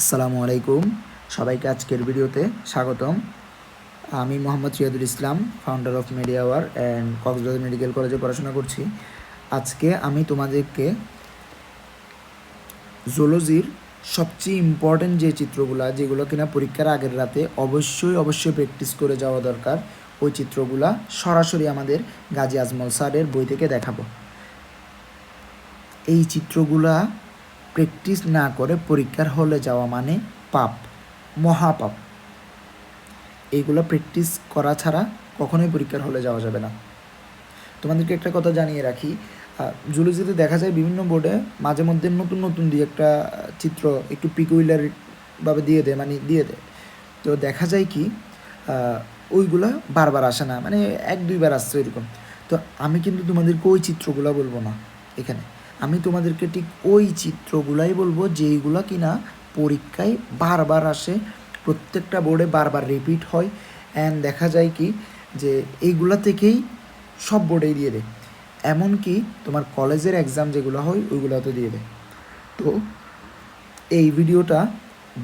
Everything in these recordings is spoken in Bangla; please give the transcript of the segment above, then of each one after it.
আসসালামু আলাইকুম। সবাইকে আজকের ভিডিওতে স্বাগতম। আমি Mohammad Riyadul Islam founder of media war and Cox's Bazar medical কলেজে পড়াশোনা করছি। আজকে আমি তোমাদেরকে জুলজির সবচেয়ে ইম্পর্ট্যান্ট যে চিত্রগুলো, যেগুলো কিনা পরীক্ষার আগের রাতে অবশ্যই অবশ্যই প্র্যাকটিস করে যাওয়া দরকার, ওই চিত্রগুলা সরাসরি আমাদের গাজী আজমল স্যারের বই থেকে দেখাবো। এই চিত্রগুলা প্র্যাকটিস না করে পরীক্ষার হলে যাওয়া মানে পাপ, মহাপাপ। এইগুলো প্র্যাকটিস করা ছাড়া কখনোই পরীক্ষার হলে যাওয়া যাবে না। তোমাদেরকে একটা কথা জানিয়ে রাখি জুলজিতে দেখা যায় বিভিন্ন বোর্ডে মাঝে মধ্যে নতুন নতুন দিয়ে একটা চিত্র একটু পিকুইলার ভাবে দিয়ে দেয় মানে দিয়ে দেয়। তো দেখা যায় কি ওইগুলা বারবার আসে না মানে এক দুইবার আসছে এরকম। তো আমি কিন্তু তোমাদেরকে ওই চিত্রগুলো বলব না এখানে। আমি তোমাদেরকে ঠিক ওই চিত্রগুলাই বলব যেইগুলো কিনা পরীক্ষায় বারবার আসে, প্রত্যেকটা বোর্ডে বারবার রিপিট হয়। অ্যান্ড দেখা যায় কি যে এইগুলা থেকেই সব বোর্ডেই দিয়ে দেয়। এমনকি তোমার কলেজের এক্সাম যেগুলো হয় ওইগুলোতে দিয়ে দেয়। তো এই ভিডিওটা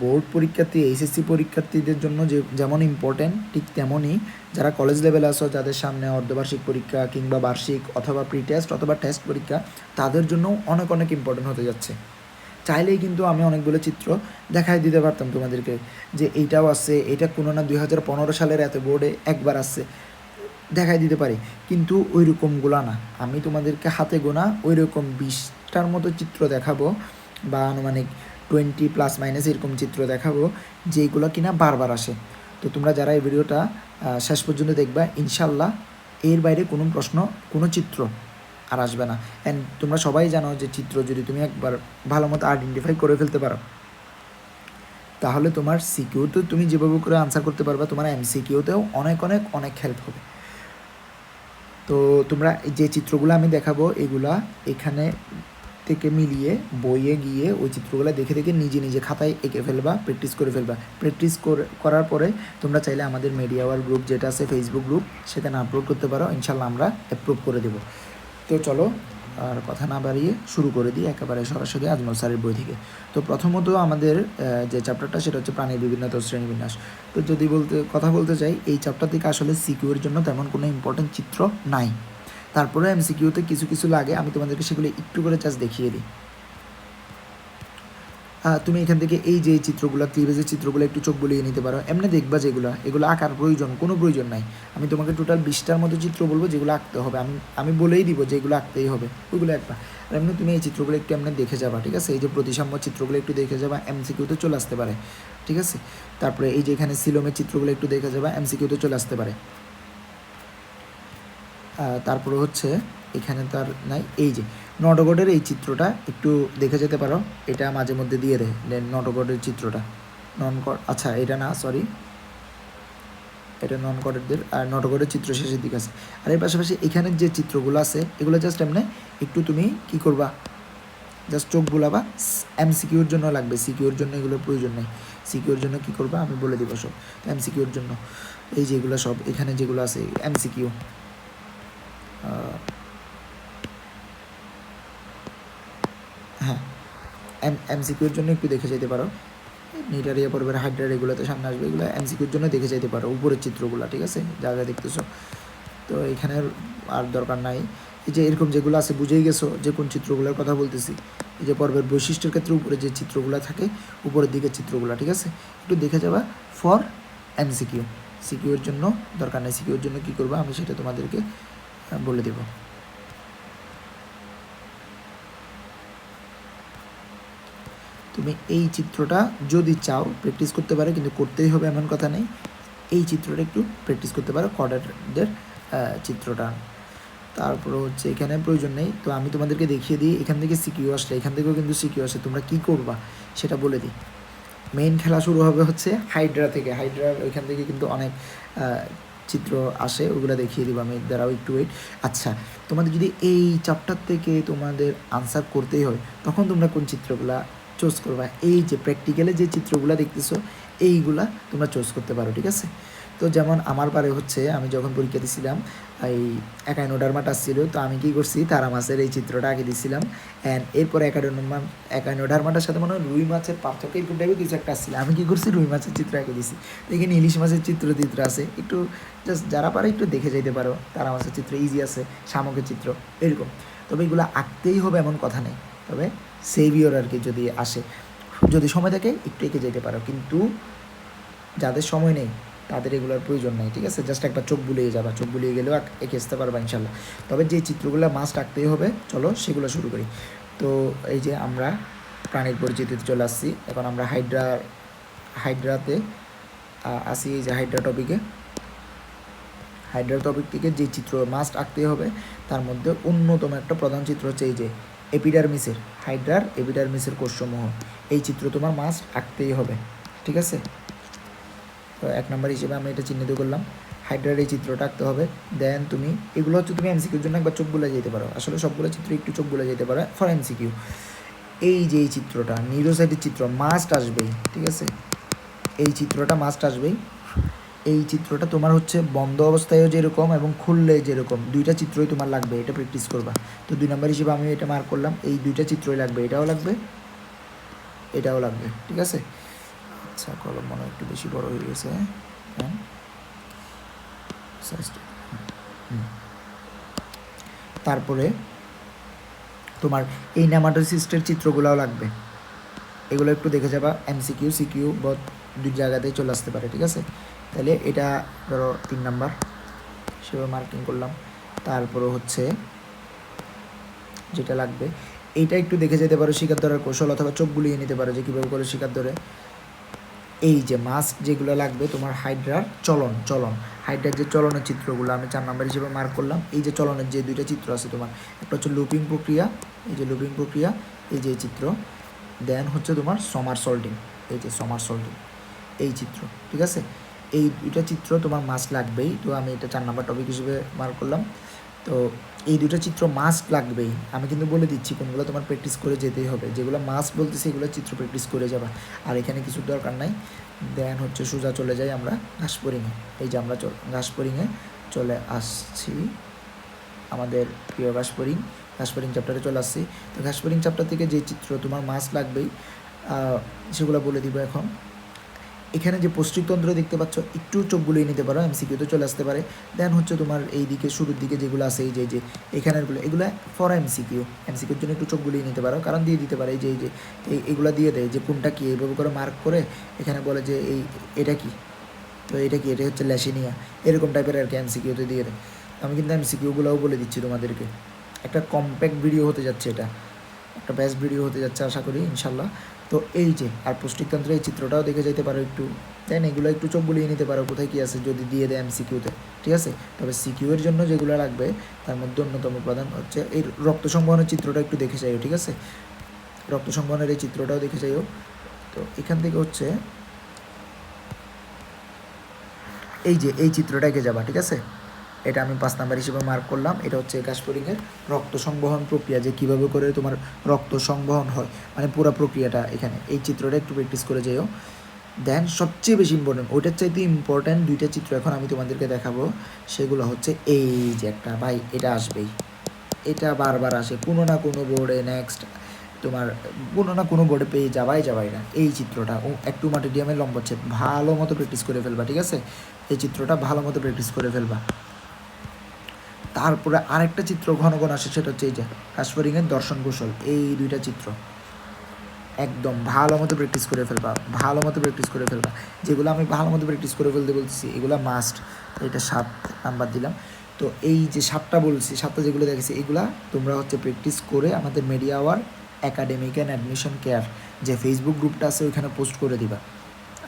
বোর্ড পরীক্ষার্থী, এইচএসসি পরীক্ষার্থীদের জন্য যে, যেমন ইম্পর্ট্যান্ট ঠিক তেমনই যারা কলেজ লেভেলে আসো যাদের সামনে অর্ধবার্ষিক পরীক্ষা কিংবা বার্ষিক অথবা প্রি টেস্ট অথবা টেস্ট পরীক্ষা, তাদের জন্য অনেক অনেক ইম্পর্ট্যান্ট হতে যাচ্ছে। চাইলেই কিন্তু আমি অনেকগুলো চিত্র দেখাই দিতে পারতাম তোমাদেরকে যে এইটাও আছে, এটা কোনো না দুই হাজার পনেরো সালের এত বোর্ডে একবার আসছে দেখাই দিতে পারি। কিন্তু ওই রকমগুলো না। আমি তোমাদেরকে হাতে গোনা ওই রকম বিশটার মতো চিত্র দেখাবো বা আনুমানিক টোয়েন্টি প্লাস মাইনাস এরকম চিত্র দেখাবো, যেইগুলো কিনা বারবার আসে। তো তোমরা যারা এই ভিডিওটা শেষ পর্যন্ত দেখবা ইনশাল্লাহ এর বাইরে কোনো প্রশ্ন, কোনো চিত্র আর আসবে না। অ্যান্ড তোমরা সবাই জানো যে চিত্র যদি তুমি একবার ভালো মতো আইডেন্টিফাই করে ফেলতে পারো, তাহলে তোমার সিকিউতে তুমি যেভাবে করে আনসার করতে পারবা, তোমার এমসিকিউতেও অনেক অনেক অনেক হেল্প হবে। তো তোমরা যে চিত্রগুলো আমি দেখাবো, এগুলা এখানে থেকে মিলিয়ে বইয়ে গিয়ে ওই চিত্রগুলো দেখে দেখে নিজে নিজে খাতায় এঁকে ফেলবা প্র্যাকটিস করে ফেলবা। প্র্যাকটিস করার পরে তোমরা চাইলে আমাদের মিডিয়া ওয়ার গ্রুপ যেটা আছে ফেসবুক গ্রুপ সেখানে আপলোড করতে পারো। ইনশাল্লাহ আমরা অ্যাপ্রুভ করে দেবো। তো চলো, আর কথা না বাড়িয়ে শুরু করে দিই একেবারে সরাসরি আজমল স্যারের বই থেকে। তো প্রথমত আমাদের যে চ্যাপ্টারটা সেটা হচ্ছে প্রাণীর বিভিন্নতা শ্রেণীবিন্যাস তো যদি বলতে, কথা বলতে চাই, এই চ্যাপ্টার থেকে আসলে সিকিউর জন্য তেমন কোনো ইম্পর্টেন্ট চিত্র নাই। তারপরে এমসিকিউতে কিছু কিছু লাগে, আমি তোমাদেরকে সেগুলো একটু করে জাস্ট দেখিয়ে দিই। তুমি এখান থেকে এই যে চিত্রগুলো ক্লিভেজের চিত্রগুলো একটু চোখ বলিয়ে নিতে পারো। এমনি দেখবা যেগুলো, এগুলো আঁকার প্রয়োজন, কোনো প্রয়োজন নাই। আমি তোমাকে টোটাল বিশটার মতো চিত্র বলব যেগুলো আঁকতে হবে। আমি আমি বলেই দিব যে এগুলো আঁকতেই হবে, ওইগুলো একটা। আর এমনি তুমি এই চিত্রগুলো একটু এমনি দেখে যাবা, ঠিক আছে? এই যে প্রতিসাম্য চিত্রগুলো একটু দেখে যাবা এমসিকিউতে চলে আসতে পারে, ঠিক আছে? তারপরে এই যে এখানে সিলোমের চিত্রগুলো একটু দেখে যাবা এমসিকিউতে চলে আসতে পারে। তারপরে হচ্ছে এখানে তার নাই, এই যে নটগডের এই চিত্রটা একটু দেখে যেতে পারো। এটা মাঝে মধ্যে দিয়ে দেয় নটগডের চিত্রটা। নন কড আচ্ছা এটা না সরি এটা নন কডেরদের আর নটগডের চিত্র শেষের দিকে আছে। আর এর পাশাপাশি এখানের যে চিত্রগুলো আছে, এগুলো জাস্ট এমনি একটু তুমি কি করবা? জাস্ট চোখ বোলাবা এম সিকিউর জন্য লাগবে, সিকিউর জন্য এগুলোর প্রয়োজন নেই। সিকিউর জন্য কি করবা? আমি বলে দিব সব, এমসিকিউর জন্য। এই যেগুলো সব, এখানে যেগুলো আছে, এমসিকিউ। হ্যাঁ এম এমসিকিউর জন্য একটু দেখে যেতে পারো। নিটারিয়া পর্বের হাইড্রার এগুলোতে সামনে আসবে, এগুলো এমসিকিউর জন্য দেখে যেতে পারো, উপরের চিত্রগুলো, ঠিক আছে? যা যা দেখতেছো। তো এখানে আর দরকার নাই। এই যে এরকম যেগুলো আছে, বুঝেই গেছো যে কোন চিত্রগুলোর কথা বলতেছি। এই যে পর্বের বৈশিষ্ট্যের ক্ষেত্রে উপরে যে চিত্রগুলো থাকে, উপরের দিকের চিত্রগুলো, ঠিক আছে? একটু দেখে যাবা ফর এমসিকিউ সিকিউর জন্য দরকার নেই। সিকিউর জন্য কী করবা? আমি সেটা তোমাদেরকে বলে দেবো। তুমি এই চিত্রটা যদি চাও প্র্যাকটিস করতে পারো, কিন্তু করতেই হবে এমন কথা নেই। এই চিত্রটা একটু প্র্যাকটিস করতে পারো কর্ডারদের চিত্রটা। তারপরে হচ্ছে এখানে প্রয়োজন নেই। তো আমি তোমাদেরকে দেখিয়ে দিই, এখান থেকে সিকিউ আসলে, এখান থেকেও কিন্তু সিকিউ আসে। তোমরা কি করবা, সেটা বলে দিই। মেইন খেলা শুরু হবে হচ্ছে হাইড্রা থেকে। হাইড্রা ওইখান থেকে কিন্তু অনেক চিত্র আসে, ওগুলো দেখিয়ে দিব, আমি দাঁড়াও একটু ওয়েট আচ্ছা তোমাদের যদি এই চ্যাপ্টার থেকে তোমাদের আনসার করতেই হয়, তখন তোমরা কোন চিত্রগুলা চুজ করবা? এই যে প্র্যাকটিক্যালে যে চিত্রগুলো দেখতেছো, এইগুলা তোমরা চুজ করতে পারো, ঠিক আছে? তো যেমন আমার বারে হচ্ছে, আমি যখন পরীক্ষা দিছিলাম, এই একাইনোডারমাটা আসছিল তো আমি কি করছি, তারা মাছের এই চিত্রটা আগে দিছিলাম। অ্যান্ড এরপরে একাডোনমা একাইনোডারমাটার সাথে মনে হয় রুই মাছের পার্থক্য এরকম টাইপের কিছু একটা আসছিল আমি কি করছি, রুই মাছের চিত্র আগে দিছি। তো এখানে ইলিশ মাছের চিত্র চিত্র আছে। একটু জাস্ট যারা পারে একটু দেখে যাইতে পারো, তারা মাছের চিত্র ইজি আছে, শামুকের চিত্র, এরকম। তবে এগুলো আঁকতেই হবে এমন কথা নেই। তবে সেভিওর আর কি যদি আসে, যদি সময় থাকে একটু এঁকে যেতে পারো। কিন্তু যাদের সময় নেই তাদের এগুলোর প্রয়োজন নেই, ঠিক আছে? জাস্ট একটা চোখ বুলিয়ে যাবা, চোখ বুলিয়ে গেলেও এঁকে আসতে পারবা ইনশাল্লাহ। তবে যে চিত্রগুলো মাস্ট আঁকতেই হবে, চলো সেগুলো শুরু করি। তো এই যে আমরা প্রাণীর পরিচিতিতে চলে আসছি। এখন আমরা হাইড্রা, হাইড্রাতে আসি এই যে হাইড্রা টপিকে হাইড্রা টপিক থেকে যে চিত্র মাস্ট আঁকতে হবে, তার মধ্যে অন্যতম একটা প্রধান চিত্র হচ্ছে এই যে এপিডারমিসের হাইড্রার এপিডারমিসের কোষসমূহ। এই চিত্র তোমার মাস্ট আঁকতেই হবে, ঠিক আছে? তো এক নম্বর হিসেবে আমি এটা চিহ্নিত করলাম। হাইড্রার এই চিত্রটা আঁকতে হবে। দেন তুমি, এগুলো হচ্ছে তুমি এমসিকিউর জন্য একবার চোখ বলে যেতে পারো। আসলে সবগুলো চিত্র একটু চোখ বলে যেতে পারো ফর এমসিকিউ এই যে এই চিত্রটা নিউরোসাইটের চিত্র মাস্ট আসবেই, ঠিক আছে? এই চিত্রটা মাস্ট আসবেই। এই চিত্রটা তোমার হচ্ছে বন্ধ অবস্থায়ও যেরকম এবং খুললে যেরকম, দুইটা চিত্রই তোমার লাগবে, এটা প্র্যাকটিস করবা। তো দুই নম্বর হিসেবে আমি এটা মার্ক করলাম, এই দুইটা চিত্রই লাগবে, এটাও লাগবে এটাও লাগবে, ঠিক আছে? আচ্ছা কলম মনে একটু বেশি বড় হয়ে গেছে হ্যাঁ। তারপরে তোমার এই নেমাটোসিস্টের চিত্রগুলোও লাগবে। এগুলো একটু দেখে যাবা এমসিকিউ সিকিউ বা দুই জায়গাতেই চলে আসতে পারে, ঠিক আছে? তাহলে এটা ধরো তিন নাম্বার, সেভাবে মার্কিং করলাম। তারপরে হচ্ছে যেটা লাগবে এইটা একটু দেখে যেতে পারো শিকার ধরার কৌশল, অথবা চোখ বুলিয়ে নিতে পারো যে কীভাবে করে শিকার ধরে। এই যে মাস্ক যেগুলো লাগবে, তোমার হাইড্রার চলন চলন। হাইড্রার যে চলনের চিত্রগুলো, আমি চার নাম্বার হিসেবে মার্ক করলাম। এই যে চলনের যে দুইটা চিত্র আছে তোমার, একটা হচ্ছে লুপিং প্রক্রিয়া, এই যে লুপিং প্রক্রিয়া, এই যে চিত্র। দেন হচ্ছে তোমার সমার সল্টিং এই যে সমার সল্টিং এই চিত্র, ঠিক আছে? এই দুইটা চিত্র তোমার মাস্ক লাগবেই। তো আমি এটা চার নাম্বার টপিক হিসেবে মার্ক করলাম। তো এই দুটো চিত্র মাস্ক লাগবেই। আমি কিন্তু বলে দিচ্ছি, কোনগুলো তোমার প্র্যাকটিস করে যেতেই হবে। যেগুলো মাস্ক বলতে সেগুলো চিত্র প্র্যাকটিস করে যাবা। আর এখানে কিছু দরকার নাই। দেন হচ্ছে সোজা চলে যাই আমরা ঘাসপরিংয়ে এই যে আমরা চল- ঘাসপরিংয়ে চলে আসছি আমাদের প্রিয় ঘাসপরিং ঘাসপরিং চ্যাপ্টারে চলে আসছি। তো ঘাসপরিং চ্যাপ্টার থেকে যে চিত্র তোমার মাস্ক লাগবেই সেগুলো বলে দিব এখন। এখানে যে পৌষ্টিকতন্ত্র দেখতে পাচ্ছ, একটু চোখ বুলিয়ে নিতে পারো এমসিকিউতে চলে আসতে পারে। দেন হচ্ছে তোমার এই দিকে শুরুর দিকে যেগুলো আছে, এই যে যে, এখানেরগুলো, এগুলো ফর এমসিকিউ এমসিকিউর জন্য একটু চোখ নিতে পারো, কারণ দিয়ে দিতে পারে, এই যে এই যে এগুলো দিয়ে দেয়, যে কোনটা কী, এইভাবে করে মার্ক করে এখানে বলে যে, এই, এটা কি? তো এটা কি? এটা হচ্ছে ল্যাসিনিয়া এরকম টাইপের আর কি এমসিকিউতে দিয়ে দেয়। আমি কিন্তু এমসিকিউগুলোও বলে দিচ্ছি তোমাদেরকে। একটা কম্প্যাক্ট ভিডিও হতে যাচ্ছে এটা। একটা বেস্ট ভিডিও হতে যাচ্ছে আশা করি ইনশাল্লাহ তো এই যে, আর পুষ্টিতন্ত্রের এই চিত্রটাও দেখে যেতে পারো একটু। দেন এগুলো একটু চোখ বুলিয়ে নিতে পারো, কোথায় কী আছে যদি দিয়ে দেয় এমসিকিউতে ঠিক আছে? তবে সিকিউ এর জন্য যেগুলো লাগবে, তার মধ্যে অন্যতম প্রধান হচ্ছে এই রক্ত সংবহনের চিত্রটা একটু দেখে যাইও, ঠিক আছে? রক্ত সংবহনের এই চিত্রটাও দেখে যাইও। তো এখান থেকে হচ্ছে, এই যে, এই চিত্রটা এঁকে যাবা, ঠিক আছে? এটা আমি পাঁচ নাম্বার হিসেবে মার্ক করলাম। এটা হচ্ছে কাশপরিংয়ের রক্ত সংবহন প্রক্রিয়া, যে কীভাবে করে তোমার রক্ত সংবহন হয়। মানে পুরো প্রক্রিয়াটা এখানে। এই চিত্রটা একটু প্র্যাকটিস করে যেও। দেন সবচেয়ে বেশি ইম্পর্টেন্ট ওইটার চাইতে ইম্পর্ট্যান্ট দুইটা চিত্র এখন আমি তোমাদেরকে দেখাবো। সেগুলো হচ্ছে এই যে একটা, ভাই এটা আসবেই। এটা বারবার আসে। কোনো না কোনো বোর্ডে নেক্সট তোমার কোনো না কোনো বোর্ডে পেয়ে যাবাই যাবাই না। এই চিত্রটা, ও একটু মাটিডিয়ামের লম্বচ্ছেদ ভালো মতো প্র্যাকটিস করে ফেলবা, ঠিক আছে? এই চিত্রটা ভালো মতো প্র্যাকটিস করে ফেলবা। তারপরে আরেকটা চিত্র ঘন ঘন আসে, সেটা হচ্ছে এই যে কাশ্মীরিংয়ের দর্শন কৌশল, এই দুইটা চিত্র। একদম ভালো মতো প্র্যাকটিস করে ফেলবা, ভালো মতো প্র্যাকটিস করে ফেলবা। যেগুলো আমি ভালো মতো প্র্যাকটিস করে ফেলতে বলছি এগুলো মাস্ট এটা সাত নাম্বার দিলাম। তো এই যে সাতটা বলছি, সাতটা যেগুলো দেখেছি, এগুলা তোমরা হচ্ছে প্র্যাকটিস করে আমাদের media hour academic and admission care যে ফেসবুক গ্রুপটা আছে, ওইখানে পোস্ট করে দিবা।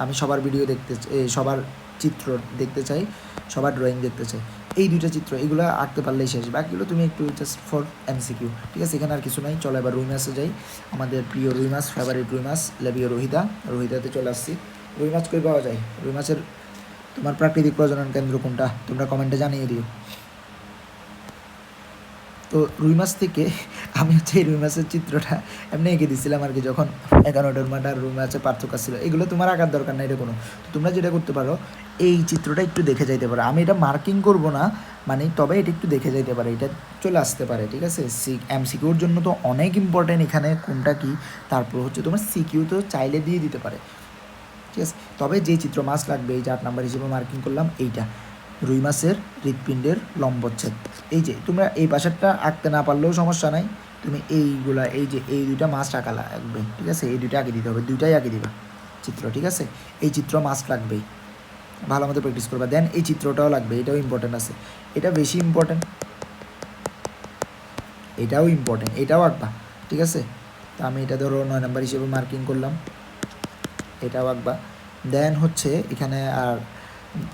আমি সবার ভিডিও দেখতে সবার চিত্র দেখতে চাই, সবার ড্রয়িং দেখতে চাই। এই দুইটা চিত্র, এগুলো আঁকতে পারলেই শেষ। বাকিগুলো তুমি একটু জাস্ট ফর এমসিকিউ ঠিক আছে? এখানে আর কিছু নাই। চলো এবার রুই মাছে যাই। আমাদের প্রিয় রুই মাছ ফেভারিট রুই মাছ লেবিও রোহিতা। রোহিতাতে চলে আসছি। রুই মাছ কই পাওয়া যায়? রুই মাছের তোমার প্রাকৃতিক প্রজনন কেন্দ্র কোনটা? তোমরা কমেন্টে জানিয়ে দিও। তো রুই মাছ থেকে আমি হচ্ছে এই রুই মাছের চিত্রটা এমনি এঁকে দিছিলাম আর কি যখন এগারোটার মাঠার রুই মাছের পার্থক্য ছিল। এগুলো তোমার আঁকার দরকার নাই এটা কোনো। তো তোমরা যেটা করতে পারো, এই চিত্রটা একটু দেখে যাইতে পারো। আমি এটা মার্কিং করব না মানে তবে এটা একটু দেখে যাইতে পারে। এটা চলে আসতে পারে, ঠিক আছে? সি এম সিকিউর জন্য তো অনেক ইম্পর্টেন্ট এখানে কোনটা কি, তারপর হচ্ছে তোমার সিকিউ তো চাইলে দিয়ে দিতে পারে। ঠিক আছে? তবে যে চিত্র মাছ লাগবে, এই যে আট নাম্বার হিসেবে মার্কিং করলাম, এইটা। রুই মাছের হৃৎপিণ্ডের লম্বচ্ছেদ। এই যে, তোমরা এই পাশেরটা আঁকতে না পারলেও সমস্যা নাই। তুমি এইগুলা, এই যে, এই দুইটা মাছ আঁকালা আঁকবে ঠিক আছে? এই দুইটা আঁকে দিতে হবে, দুইটাই আঁকে দিবা চিত্র, ঠিক আছে? এই চিত্র মাছ লাগবেই। ভালো মতো প্র্যাকটিস করবা। দেন এই চিত্রটাও লাগবে, এটাও ইম্পর্টেন্ট আছে। এটা বেশি ইম্পর্টেন্ট এটাও ইম্পর্টেন্ট এটাও আঁকবা, ঠিক আছে? তো আমি এটা ধরো নয় নাম্বার হিসেবে মার্কিং করলাম। এটাও আঁকবা। দেন হচ্ছে এখানে আর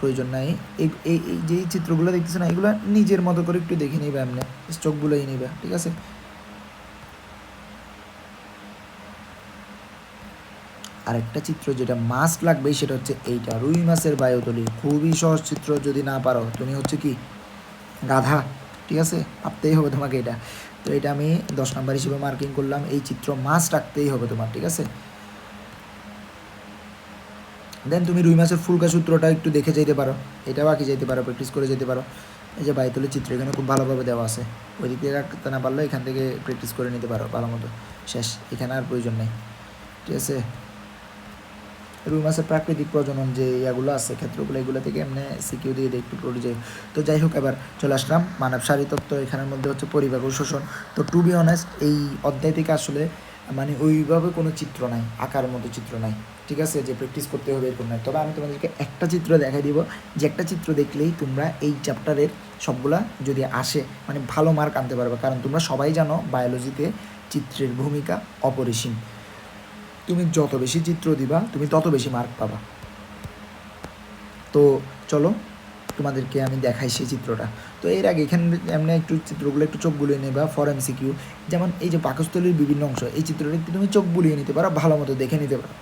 প্রয়োজন নাই। এই এই যে চিত্রগুলো দেখতেছে না, এগুলো নিজের মতো করে একটু দেখে নিবে এমনি চোখগুলোই নিবে, ঠিক আছে? আরেকটা চিত্র যেটা মাস্ক লাগবে, সেটা হচ্ছে এইটা। রুই মাছের বায়ুতলি। খুবই সহজ চিত্র, যদি না পারো। তুমি হচ্ছে কি? গাধা, ঠিক আছে? ভাবতেই হবে তোমাকে এটা। তো এটা আমি দশ নাম্বার হিসেবে মার্কিং করলাম। এই চিত্র মাছ রাখতেই হবে তোমার, ঠিক আছে? দেন তুমি রুই মাছের ফুলকা সূত্রটা একটু দেখে যেতে পারো। এটাও আঁকি যেতে পারো প্র্যাকটিস করে যেতে পারো। এই যে বাইতলের চিত্র এখানে খুব ভালোভাবে দেওয়া আছে। ওই দিক থেকে না পারলে এখান থেকে প্র্যাকটিস করে নিতে পারো ভালো মতো। শেষ, এখানে আর প্রয়োজন নেই। ঠিক আছে? রুই মাছের প্রাকৃতিক প্রজনন যে ইয়াগুলো আছে, ক্ষেত্রগুলো এগুলো থেকে এমনি সিকিউ দিয়ে একটু পড়ে যায়। তো যাই হোক, এবার চলে আসলাম মানব শারী তত্ত্ব এখানের মধ্যে হচ্ছে পরিবার ও শোষণ। তো টু বি অনেস্ট এই অধ্যায় থেকে আসলে মানে ওইভাবে কোনো চিত্র নাই, আঁকার মতো চিত্র নাই, ঠিক আছে? যে প্র্যাকটিস করতে হবে এরকম নাই। তবে আমি তোমাদেরকে একটা চিত্র দেখাই দিব, যে একটা চিত্র দেখলেই তোমরা এই চ্যাপ্টারের সবগুলা যদি আসে মানে ভালো মার্ক আনতে পারবে। কারণ তোমরা সবাই জানো বায়োলজিতে চিত্রের ভূমিকা অপরিসীম। তুমি যত বেশি চিত্র দিবা, তুমি তত বেশি মার্ক পাবা। তো চলো তোমাদেরকে আমি দেখাই সেই চিত্রটা। তো এর আগে এখানে এমনি একটু চিত্রগুলো একটু চোখ বুলিয়ে নেবা ফর এমসিকিউ যেমন এই যে পাকস্থলীর বিভিন্ন অংশ, এই চিত্রটা একটু তুমি চোখ বুলিয়ে নিতে পারো, ভালো মতো দেখে নিতে পারো।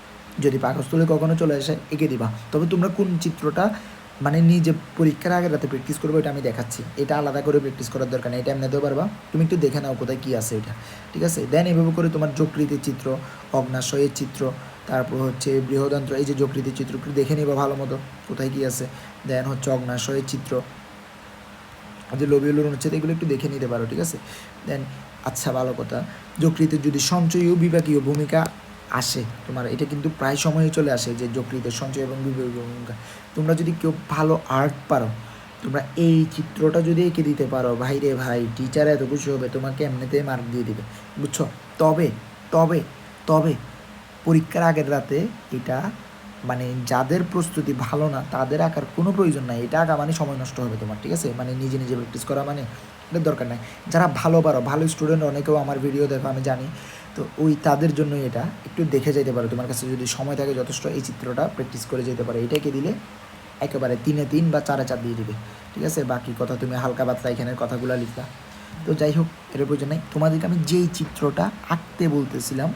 যদি পাকস্থলী কখনো চলে আসে, এঁকে দিবা। তবে তোমরা কোন চিত্রটা মানে নিজে পরীক্ষার আগে রাতে প্র্যাকটিস করব এটা আমি দেখাচ্ছি। এটা আলাদা করে প্র্যাকটিস করার দরকার নেই, এটা এমনিতেও পারবা। তুমি একটু দেখে নাও কোথায় কী আছে এটা ঠিক আছে? দেন এভাবে করে তোমার যকৃতির চিত্র, অগ্নাশয়ের চিত্র, তারপর হচ্ছে বৃহদন্ত্র, এই যে যকৃতির চিত্র, একটু দেখে নিবা ভালো মতো কোথায় কী আছে। দেন হচ্ছে অগ্নাশয়ের চিত্র। যে লোন হচ্ছে এগুলো একটু দেখে নিতে পারো, ঠিক আছে? দেন আচ্ছা ভালো কথা। যকৃতের যদি সঞ্চয়ীয় বিভাগীয় ভূমিকা আসে, তোমার এটা কিন্তু প্রায় সময়ই চলে আসে যে যকৃতের সঞ্চয় এবং বিভাগীয় ভূমিকা। তোমরা যদি কেউ ভালো আর্ট পারো, তোমরা এই চিত্রটা যদি এঁকে দিতে পারো, ভাই রে ভাই টিচার এত খুশি হবে, তোমাকে এমনিতেই মার্ক দিয়ে দিবে, বুঝছ? তবে তবে তবে, পরীক্ষার আগের রাতে এটা মানে যাদের প্রস্তুতি ভালো না, তাদের আঁকার কোনো প্রয়োজন নাই। এটা আঁকা মানে সময় নষ্ট হবে তোমার, ঠিক আছে? মানে নিজে নিজে প্র্যাকটিস করা মানে এটার দরকার নাই। যারা ভালো পারো, ভালো স্টুডেন্ট অনেকেও আমার ভিডিও দেখো, আমি জানি। তো ওই তাদের জন্যই এটা, একটু দেখে যেতে পারো। তোমার কাছে যদি সময় থাকে যথেষ্ট, এই চিত্রটা প্র্যাকটিস করে যেতে পারো। এটাকে দিলে একেবারে তিনে তিন বা চারে চার দিয়ে দিবে, ঠিক আছে? বাকি কথা তুমি হালকা পাতলা এখানের কথাগুলো লিখলা তো যাই হোক এর প্রয়োজন নেই। তোমাদেরকে আমি যেই চিত্রটা আঁকতে বলতেছিলাম,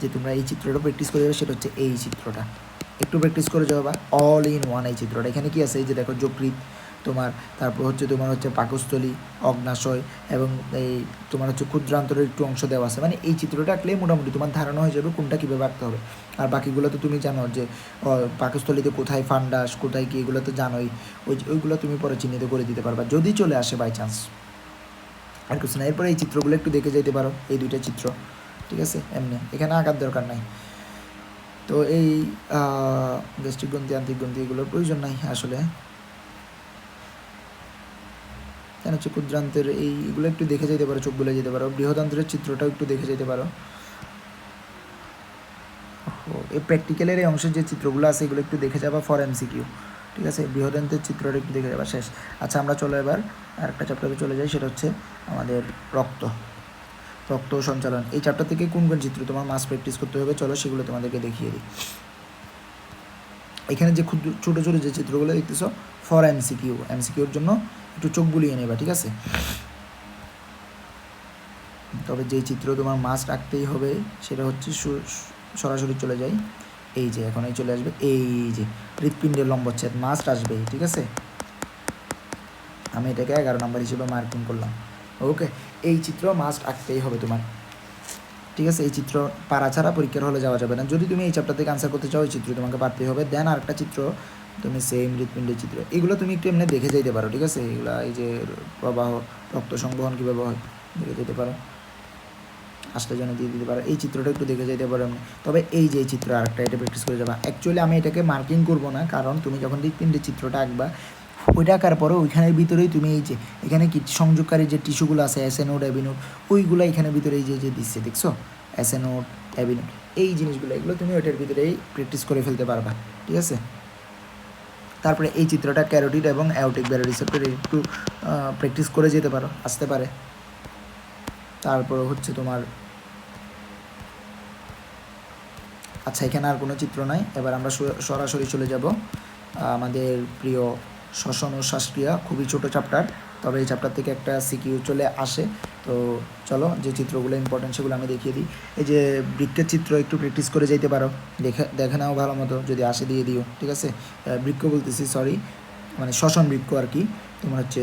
যে তোমরা এই চিত্রটা প্র্যাকটিস করে দেবে সেটা হচ্ছে এই চিত্রটা। একটু প্র্যাকটিস করে যাও বা অল ইন ওয়ান এই চিত্রটা। এখানে কি আছে? এই যে দেখো যকৃত তোমার তারপর হচ্ছে তোমার হচ্ছে পাকস্থলী, অগ্নাশয় এবং এই তোমার হচ্ছে ক্ষুদ্রান্তরের একটু অংশ দেওয়া আছে। মানে এই চিত্রটা আঁকলে মোটামুটি তোমার ধারণা হয়ে যাবে কোনটা কীভাবে আঁকতে হবে। আর বাকিগুলো তো তুমি জানো যে পাকস্থলীতে কোথায় ফান্ডাস কোথায় কী, এগুলো তো জানোই। ওই, ওইগুলো তুমি পরে চিহ্নিত করে দিতে পারবা, যদি চলে আসে বাই চান্স আর কিছু না, এরপরে এই চিত্রগুলো একটু দেখে যেতে পারো, এই দুইটা চিত্র। ঠিক আছে? এমনি। এখানে আঁকার দরকার নাই। তো এই গ্যাস্ট্রিক গ্রন্থি আন্তিক গ্রন্থি এগুলোর প্রয়োজন নাই আসলে। কেন হচ্ছে ক্ষুদ্রান্তের এই এগুলো একটু দেখে যেতে পারো, চোখ বলে যেতে পারো। বৃহদান্ত্রের চিত্রটাও একটু দেখে যেতে পারো। এই প্র্যাকটিক্যালের এই অংশের যে চিত্রগুলো আছে, এগুলো একটু দেখে যাবা ফর এমসিকিউ ঠিক আছে? বৃহদান্তের চিত্রটা একটু দেখে যাবা, শেষ। আচ্ছা আমরা চলো এবার, আরেকটা চ্যাপ্টারে চলে যাই, সেটা হচ্ছে আমাদের রক্ত। রক্ত সঞ্চালন। এই চ্যাপ্টার থেকে কোন কোন চিত্র তোমার মাস প্র্যাকটিস করতে হবে, চলো সেগুলো তোমাদেরকে দেখিয়ে দিই। এখানে যে ক্ষুদ্র, ছোটো ছোটো যে চিত্রগুলো দেখতেছো ফর এমসিকিউ এমসিকিউর জন্য একটু চোখ বুলিয়ে নেবা, ঠিক আছে? তবে যেই চিত্র তোমার মাছ রাখতেই হবে, সেটা হচ্ছে সরাসরি চলে যাই। এই যে, এখন এই চলে আসবে। এই যে, হৃৎপিণ্ডের লম্বচ্ছেদ মাস্ট আসবে ঠিক আছে? আমি এটাকে এগারো নম্বর হিসেবে মার্কিং করলাম। ওকে, এই চিত্র মাস্ট আঁকতেই হবে তোমার। ঠিক আছে, এই চিত্র পারা ছাড়া পরীক্ষার হলে যাওয়া যাবে না। যদি তুমি এই চ্যাপ্টার থেকে আনসার করতে চাও, এই চিত্র তোমাকে পারতেই হবে। দেন আরেকটা চিত্র, তুমি সেম হৃৎপিণ্ডের চিত্র। এগুলো তুমি একটু এমনি দেখে যেতে পারো, ঠিক আছে? এগুলা এই যে প্রবাহ, রক্ত সংবহন কীভাবে হয়, দেখে যেতে পারো। আসলে জন্য দিয়ে দিতে পারো। এই চিত্রটা একটু দেখে যেতে পারো তবে এই যে চিত্র আরেকটা এটা প্র্যাকটিস করে যাবা। অ্যাকচুয়ালি আমি এটাকে মার্কিং করব না, কারণ তুমি যখন হৃৎপিণ্ডের চিত্রটা আঁকবা ওইটা আঁকার পরে ওইখানের ভিতরেই তুমি এই যে, এখানে কি সংযোগকারী যে টিস্যুগুলো আছে অ্যাসেনোড অ্যাবিনোড ওইগুলো এখানে ভিতরে এই যে যে দিচ্ছে, দেখছ? অ্যাসেনোড অ্যাবিনোড এই জিনিসগুলো, এগুলো তুমি ওইটার ভিতরেই প্র্যাকটিস করে ফেলতে পারবা, ঠিক আছে? তারপরে এই চিত্রটা ক্যারোটিড এবং অ্যাওটিক ব্যারোরিসেপ্টর একটু প্র্যাকটিস করে যেতে পারো, আসতে পারে। তারপর হচ্ছে তোমার আচ্ছা এখানে আর কোনো চিত্র নাই। এবার আমরা সরাসরি চলে যাব, আমাদের প্রিয় শ্বসন ও শ্বাসক্রিয়া খুবই ছোট চ্যাপ্টার তবে এই চ্যাপ্টার থেকে একটা সিকিউ চলে আসে। তো চলো, যে চিত্রগুলো ইম্পর্টেন্ট সেগুলো আমি দেখিয়ে দিই। এই যে বৃক্ষের চিত্র একটু প্র্যাকটিস করে যেতে পারো। দেখে দেখে নাও ভালো মতো, যদি আসে দিয়ে দিও, ঠিক আছে? বৃক্ষ বলতেছি সরি মানে শ্বসন বৃক্ষ আর কি। তোমার হচ্ছে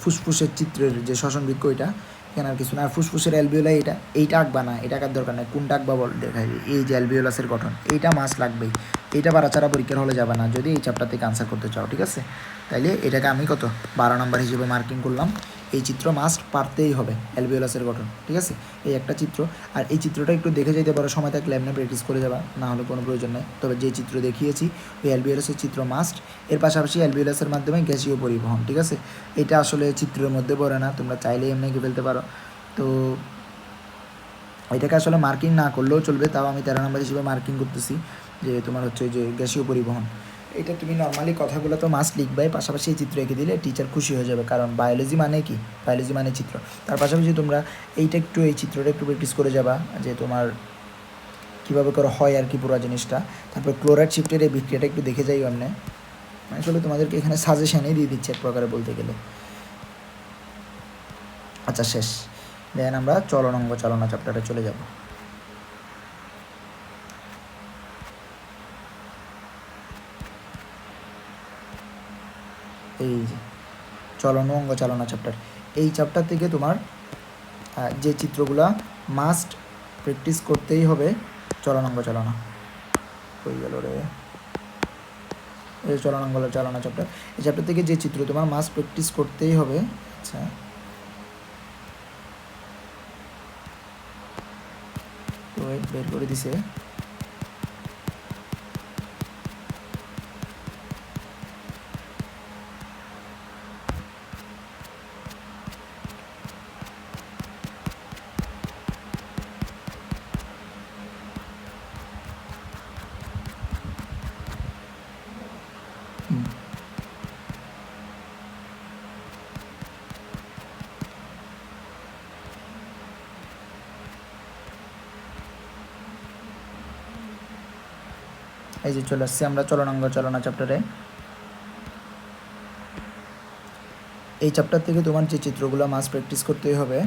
ফুসফুসের চিত্রের যে শ্বসন বৃক্ষ এটা আর কিছু না, আর ফুসফুসের অ্যালবিওলাই এটা, এইটা আঁকবা না, এটা আঁকার দরকার নাই। কোনটা আঁকবা বল দেখাই এই যে অ্যালবিওলাসের গঠন, এইটা মাস লাগবেই। এইটা বারাচারা পরীক্ষার হলে যাবে না, যদি এই চ্যাপ্টার থেকে আনসার করতে চাও, ঠিক আছে? তাইলে এটাকে আমি কত? বারো নম্বর হিসেবে মার্কিং করলাম। এই চিত্র মাস্ট পারতেই হবে অ্যালবিওলাসের গঠন, ঠিক আছে? এই একটা চিত্র, আর এই চিত্রটা একটু দেখে যেতে পারো, সময় থাকলে এমনি প্র্যাকটিস করে যাবা, না হলে কোনো প্রয়োজন নেই। তবে যে চিত্র দেখিয়েছি, ওই অ্যালবিওলাসের চিত্র মাস্ট এর পাশাপাশি অ্যালবিওলাসের মাধ্যমে গ্যাসীয় পরিবহন, ঠিক আছে? এটা আসলে চিত্রের মধ্যে পড়ে না, তোমরা চাইলে এমনি ফেলতে পারো। তো এটাকে আসলে মার্কিং না করলেও চলবে, তাও আমি তেরো নম্বর হিসেবে মার্কিং করতেছি, যে তোমার হচ্ছে যে গ্যাসীয় পরিবহন। এটা তুমি নর্মালি কথাগুলো তো মাস্ট লিখবাই, পাশাপাশি এই চিত্র এঁকে দিলে টিচার খুশি হয়ে যাবে, কারণ বায়োলজি মানে কি? বায়োলজি মানে চিত্র। তার পাশাপাশি তোমরা এইটা একটু, এই চিত্রটা একটু প্র্যাকটিস করে যাবা, যে তোমার কীভাবে করে হয় আর কি পুরো জিনিসটা। তারপর ক্লোরাইড শিফটের এই বিক্রিয়াটা একটু দেখে যাই এমনি। আসলে তোমাদেরকে এখানে সাজেশনই দিয়ে দিচ্ছে এক প্রকারে বলতে গেলে। আচ্ছা শেষ। দেন আমরা চলন অঙ্গ চালনা চ্যাপ্টারে চলে যাব। এই চলন অঙ্গ চালনা চ্যাপ্টার এই চ্যাপ্টার থেকে তোমার যে চিত্রগুলা মাস্ট প্র্যাকটিস করতেই হবে, চলন অঙ্গ চালনা। হয়ে গেল রে। এই চলন অঙ্গ চালনা চ্যাপ্টার এই চ্যাপ্টার থেকে যে চিত্র তোমার মাস্ট প্র্যাকটিস করতেই হবে আচ্ছা। তো বের করে দিছে। এই যে চলে আসছি আমরা, চলনাঙ্গ চলনা চ্যাপ্টারে এই চ্যাপ্টার থেকে তোমার যে চিত্রগুলো মাস প্র্যাকটিস করতেই হবে,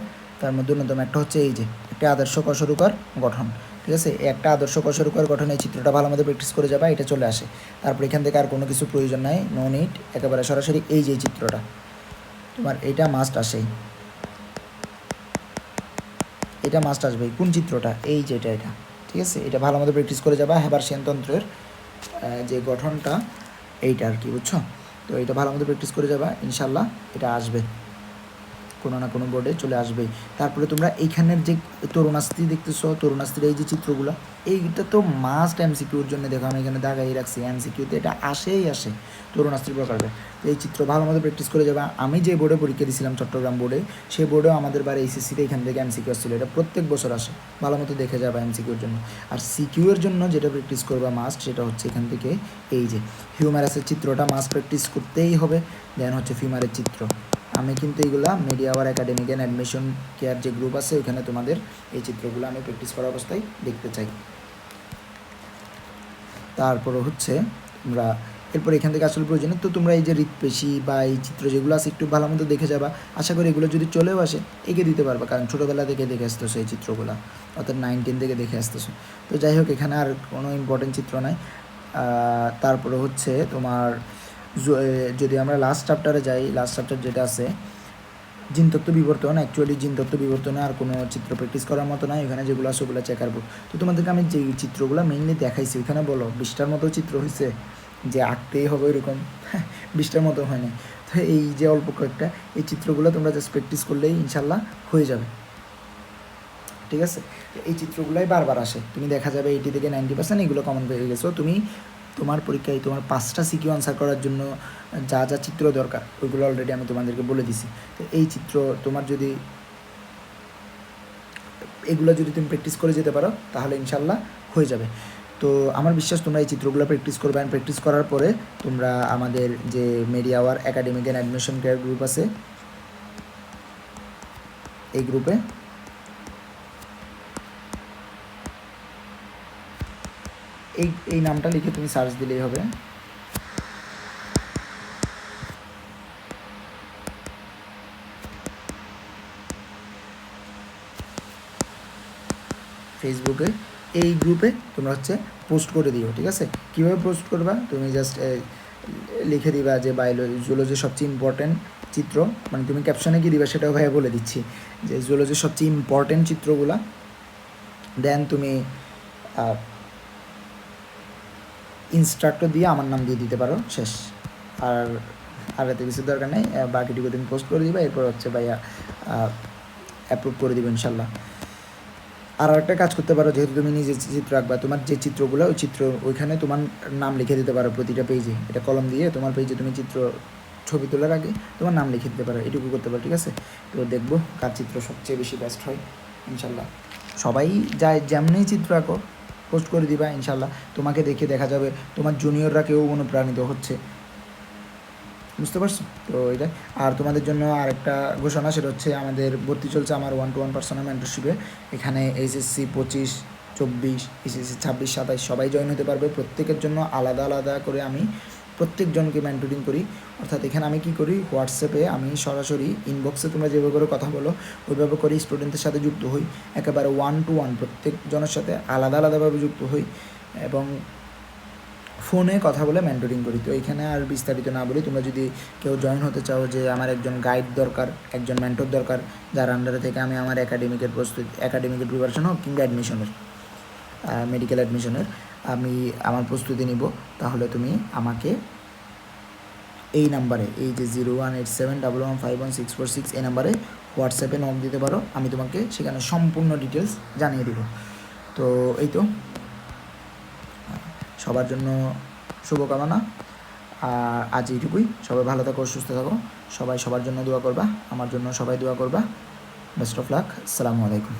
তার মধ্যে অন্যতম একটা হচ্ছে এই যে, একটা আদর্শ কশরুকার গঠন। ঠিক আছে? একটা আদর্শ কশরুকার গঠন এই চিত্রটা ভালো মতো প্র্যাকটিস করে যাবা, এটা চলে আসে। তারপর এখান থেকে আর কোনো কিছু প্রয়োজন নাই নো নিট একেবারে সরাসরি এই যে চিত্রটা। তোমার এইটা মাস্ট আসেই এটা মাস্ট আসবে, কোন চিত্রটা? এই যে এটা এটা। ঠিক আছে? এটা ভালো মতো প্র্যাকটিস করে যাবা, হেবার সেনতন্ত্রের যে গঠনটা, এইটা আর কি, বুঝছ? তো এটা ভালো মতো প্র্যাকটিস করে যাবা ইনশাল্লাহ এটা আসবে। কোনো না কোনো বোর্ডে চলে আসবেই। তারপরে তোমরা এইখানের যে তরুণাস্ত্রী দেখতেছো তরুণাস্ত্রীর এই যে চিত্রগুলো, এইটা তো মাস্ট এমসিকিউর জন্য দেখো আমি এখানে দাগাই রাখছি। এমসিকিউতে এটা আসেই আসে তরুণাস্ত্রী প্রকারে। তো এই চিত্র ভালো মতো প্র্যাকটিস করে যাবা। আমি যে বোর্ডে পরীক্ষা দিয়েছিলাম চট্টগ্রাম বোর্ডে সেই বোর্ডেও আমাদের বারে এইচএসসিতে এখান থেকে এমসিকিউ আসছিল। এটা প্রত্যেক বছর আসে। ভালো মতো দেখে যাবা এমসিকিউর জন্য। আর সিকিউ এর জন্য যেটা প্র্যাকটিস করবা মাস্ট সেটা হচ্ছে এখান থেকে এই যে হিউম্যারাসের চিত্রটা মাস্ট প্র্যাকটিস করতেই হবে। দেন হচ্ছে ফিউমারের চিত্র। আমি কিন্তু এইগুলা media hour academic and admission care যে গ্রুপ আছে, ওখানে তোমাদের এই চিত্রগুলো আমি প্র্যাকটিস করা অবস্থায় দেখতে চাই। তারপরে হচ্ছে তোমরা, এরপর এখান থেকে আসলে প্রয়োজন তো তোমরা এই যে হৃৎপেশি বা এই চিত্র যেগুলো আছে একটু ভালো মতো দেখে যাবা। আশা করি এগুলো যদি চলেও আসে, এঁকে দিতে পারবা, কারণ ছোটোবেলা থেকে দেখে আসতেছো এই চিত্রগুলো, অর্থাৎ নাইনটিন থেকে দেখে আসতেছো। তো যাই হোক, এখানে আর কোনো ইম্পর্টেন্ট চিত্র নাই। তারপরে হচ্ছে তোমার যদি আমরা লাস্ট চ্যাপ্টারে যাই লাস্ট চ্যাপ্টার যেটা আছে জিনতত্ত্ব বিবর্তন অ্যাকচুয়ালি জিনতত্ত্ব বিবর্তনে আর কোনো চিত্র প্র্যাকটিস করার মতো নয় এখানে যেগুলো আছে ওগুলো চেকার করব। তো তোমাদেরকে আমি যে চিত্রগুলো মেইনলি দেখাইছি ওইখানে বলো, বিশটার মতো চিত্র হয়েছে যে আঁকতেই হবে এরকম বিশটার মতো হয় না তো এই যে অল্প কয়েকটা, এই চিত্রগুলো তোমরা জাস্ট প্র্যাকটিস করলেই ইনশাল্লাহ হয়ে যাবে। ঠিক আছে? এই চিত্রগুলোই বারবার আসে। তুমি দেখা যাবে এইটি থেকে নাইনটি পার্সেন্ট এগুলো কমন পেয়ে গেছো। তুমি তোমার পরীক্ষায় তোমার পাঁচটা সিকিউ আনসার করার জন্য যা যা চিত্র দরকার, ওইগুলো অলরেডি আমি তোমাদেরকে বলে দিছি। তো এই চিত্র তোমার যদি, এগুলো যদি তুমি প্র্যাকটিস করে যেতে পারো, তাহলে ইনশাল্লাহ হয়ে যাবে। তো আমার বিশ্বাস তোমরা এই চিত্রগুলো প্র্যাকটিস করবে অ্যান্ড প্র্যাকটিস করার পরে তোমরা আমাদের যে media hour academic and admission care group আছে, এই গ্রুপে এই এই নামটা লিখে তুমি সার্চ দিলেই হবে। ফেসবুকে এই গ্রুপে তোমরা হচ্ছে পোস্ট করে দিও, ঠিক আছে? কীভাবে পোস্ট করবা? তুমি জাস্ট লিখে দিবা যে বায়োলজি জুলজি সবচেয়ে ইম্পর্ট্যান্ট চিত্র। মানে তুমি ক্যাপশনে কি দিবা সেটাও ভাইয়া বলে দিচ্ছি। যে জুলজির সবচেয়ে ইম্পর্টেন্ট চিত্রগুলা। দেন তুমি ইনস্ট্রাক্টর দিয়ে আমার নাম দিয়ে দিতে পারো, শেষ। আর আর এত কিছু দরকার নেই বাকিটুকু তুমি পোস্ট করে দিবা, এরপর হচ্ছে ভাইয়া অ্যাপ্রুভ করে দিবে ইনশাল্লাহ। আর একটা কাজ করতে পারো, যেহেতু তুমি নিজে চিত্র আঁকবা, তোমার যে চিত্রগুলো, ওই চিত্র ওইখানে তোমার নাম লিখে দিতে পারো প্রতিটা পেজে এটা কলম দিয়ে তোমার পেজে তুমি চিত্র, ছবি তোলার আগে তোমার নাম লিখে দিতে পারো, এটুকু করতে পারো, ঠিক আছে? তো দেখব কার চিত্র সবচেয়ে বেশি বেস্ট হয়, ইনশাল্লাহ। সবাই যায় যেমনি চিত্র আঁকো পোস্ট করে দিবা ইনশাল্লাহ তোমাকে দেখে দেখা যাবে তোমার জুনিয়ররা কেউ অনুপ্রাণিত হচ্ছে। বুঝতে পারছ? তো এটা আর তোমাদের জন্য আরেকটা ঘোষণা, সেটা হচ্ছে আমাদের ভর্তি চলছে আমার ওয়ান টু ওয়ান পার্সোনাল মেন্টরশিপে এখানে এইচএসসি পঁচিশ, চব্বিশ এইচএসসি ছাব্বিশ, সাতাইশ, সবাই জয়েন হতে পারবে। প্রত্যেকের জন্য আলাদা আলাদা করে আমি প্রত্যেকজনকে মেন্টরিং করি। অর্থাৎ এখানে আমি কি করি? হোয়াটসঅ্যাপে আমি সরাসরি ইনবক্সে তোমরা যেভাবে করে কথা বলো, ওইভাবে করে স্টুডেন্টের সাথে যুক্ত হই। একেবারে ওয়ান টু ওয়ান প্রত্যেকজনের সাথে আলাদা আলাদাভাবে যুক্ত হই এবং ফোনে কথা বলে মেন্টরিং করি। তো এখানে আর বিস্তারিত না বলি তোমরা যদি কেউ জয়েন হতে চাও যে আমার একজন গাইড দরকার, একজন মেন্টর দরকার, যার আন্ডারে থেকে আমি আমার একাডেমিকের প্রস্তুতি একাডেমিকের প্রিপারেশন হোক কিংবা অ্যাডমিশনের মেডিকেল অ্যাডমিশনের আমি আমার প্রস্তুতি নিব। তাহলে তুমি আমাকে এই নাম্বারে, এই যে zero one eight seven double one five one six four six এই নাম্বারে হোয়াটসঅ্যাপে নক দিতে পারো, আমি তোমাকে সেখানে সম্পূর্ণ ডিটেলস জানিয়ে দেবো। তো এই তো, সবার জন্য শুভকামনা, আর আজ এইটুকুই। সবাই ভালো থাকো, সুস্থ থাকো। সবাই সবার জন্য দোয়া করবা, আমার জন্য সবাই দোয়া করবা। বেস্ট অফ লাক আসসালামু আলাইকুম।